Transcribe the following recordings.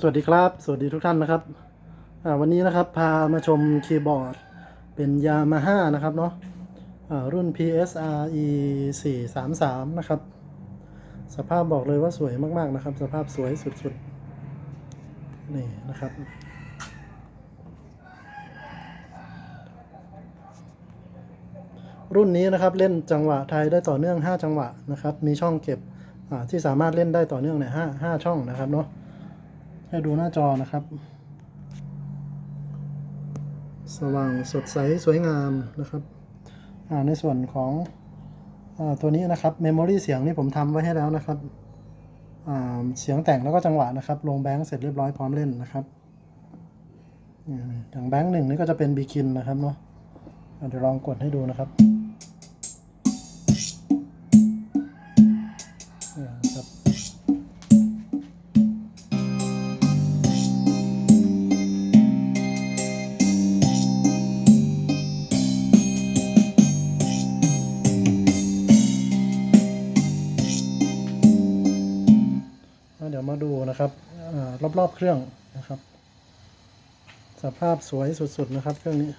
สวัสดีครับ สวัสดีทุกท่านนะครับวันนี้นะครับพามาชมคีย์บอร์ดเป็นยามาฮ่านะครับเนาะอ่ารุ่น PSRE 433 นะครับ สภาพบอกเลยว่าสวยมาก ๆ นะครับ สภาพสวยสุด ๆ นี่นะครับ รุ่นนี้นะครับเล่นจังหวะไทยได้ต่อเนื่อง 5 จังหวะนะครับ มีช่องเก็บที่สามารถเล่นได้ต่อเนื่องเนี่ยห้าห้าช่องนะครับเนาะ ให้ดูหน้าจอนะครับ สว่างสดใสสวยงามนะครับในส่วนของอตัวนี้นะครับเมมโมรีเสียงนี่ผมทำไว้ให้แล้วนะครับเสียงแต่งแล้วก็จังหวะนะครับ ลงแบงค์เสร็จเรียบร้อยพร้อมเล่นนะครับอย่างแบงค์หนึ่งนี่ก็จะเป็นบีคินนะครับเนาะอ่าเดี๋ยวลองกดให้ดูนะครับ เดี๋ยวมาดูนะครับอารอบๆเครื่องนะครับ สภาพสวยสุดๆนะครับ เครื่องนี้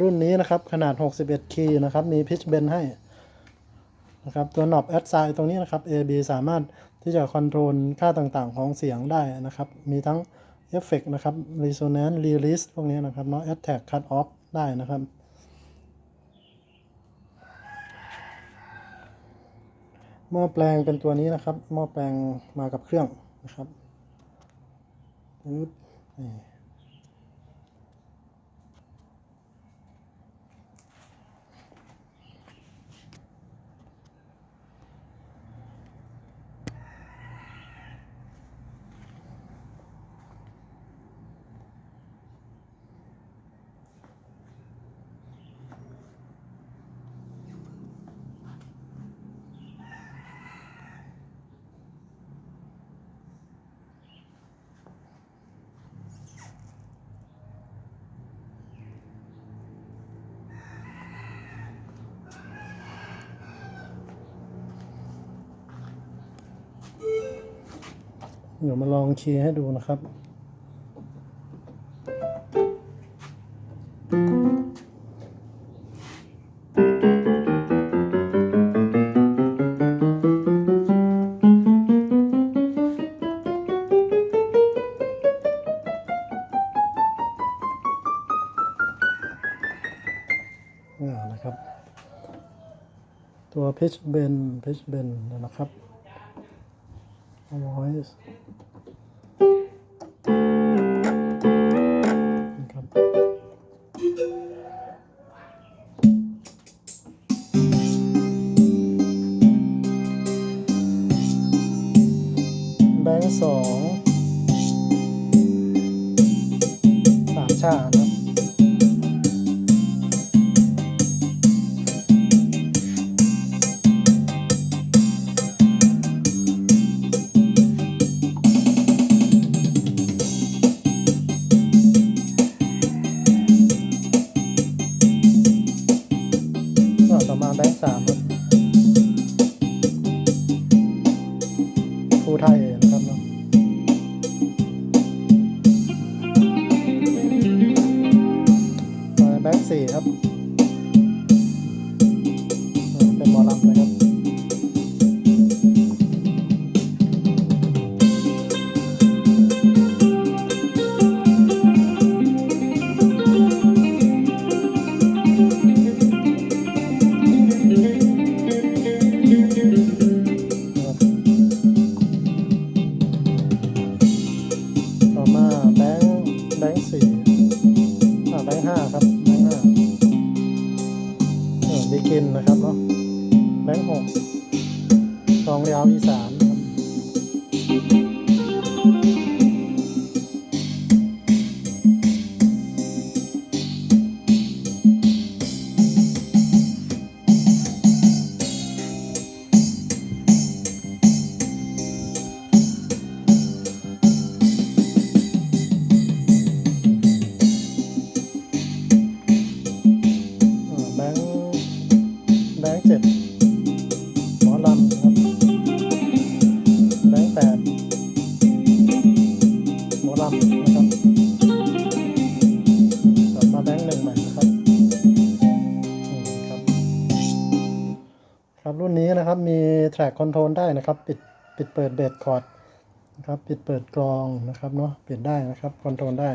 รุ่นนี้นะครับขนาด 61 คีย์นะครับ มีพิชเบนให้นะครับตัวหนอบแอดไซตรงนี้นะครับ AB สามารถที่จะคอนโทรลค่าต่างๆ ของเสียงได้นะครับ มีทั้งเอฟเฟกนะครับ Resonance Release พวกนี้นะครับเนาะ Attack Cut Off ได้นะครับ หม้อแปลงเป็นตัวนี้นะครับ หม้อแปลงมากับเครื่องนะครับปึ๊บนี่ เดี๋ยวมาลองเคียร์ให้ดูนะครับอ่านะครับ ตัว pitch bend pitch bend นะครับ voice นะครับ แบงค์สองสามชานะ ค์สี่ครับ แบงค์หกสองยาวอีสาม ต่นะครับกลับมาแบงค์หนึ่งใหม่นะครับครับ ครับรุ่นนี้นะครับมีแทร็กคอนโทรลได้นะครับ ปิดปิดเปิดเบสคอร์ดนะครับ ปิดเปิดกรองนะครับเนาะปิดได้นะครับคอนโทรลได้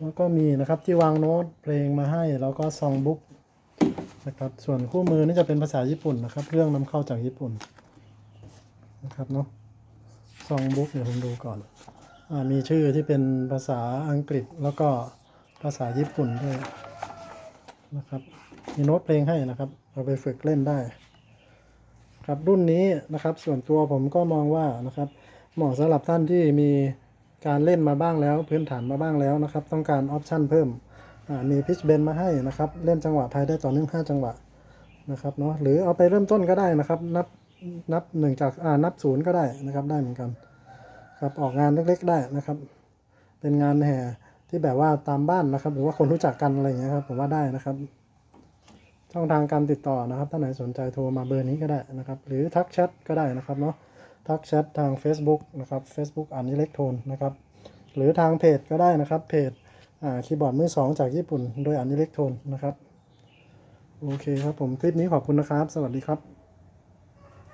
แล้วก็มีนะครับที่วางโน้ตเพลงมาให้ แล้วก็ซองบุ๊กนะครับ ส่วนคู่มือนี่จะเป็นภาษาญี่ปุ่นนะครับเครื่องนำเข้าจากญี่ปุ่นนะครับเนาะซองบุ๊กเดี๋ยวผมดูก่อน มีชื่อที่เป็นภาษาอังกฤษแล้วก็ภาษาญี่ปุ่นด้วยนะครับ มีโน้ตเพลงให้นะครับ เอาไปฝึกเล่นได้ ครับรุ่นนี้นะครับ ส่วนตัวผมก็มองว่านะครับ เหมาะสำหรับท่านที่มีการเล่นมาบ้างแล้ว พื้นฐานมาบ้างแล้วนะครับ ต้องการออปชันเพิ่มมีพิชเบนมาให้นะครับ เล่นจังหวะไทยได้ต่อเนื่อง5จังหวะนะครับเนาะหรือเอาไปเริ่มต้นก็ได้นะครับ นับนับหนึ่งจากอ่านับศูนย์ก็ได้นะครับได้เหมือนกัน ครับ ออกงานเล็กๆได้นะครับ เป็นงานแห่ที่แบบว่าตามบ้านนะครับ หรือว่าคนรู้จักกันอะไรอย่างเงี้ยครับผมว่าได้นะครับ ช่องทางการติดต่อนะครับถ้าไหนสนใจโทรมาเบอร์นี้ก็ได้นะครับ หรือทักแชทก็ได้นะครับเนาะทักแชททาง Facebook นะครับ Facebook อันอิเล็กโทนนะครับ หรือทางเพจก็ได้นะครับ เพจอ่าคีย์บอร์ดมือสองจากญี่ปุ่น โดยอันอิเล็กโทนนะครับ โอเคครับผม คลิปนี้ขอบคุณนะครับ สวัสดีครับ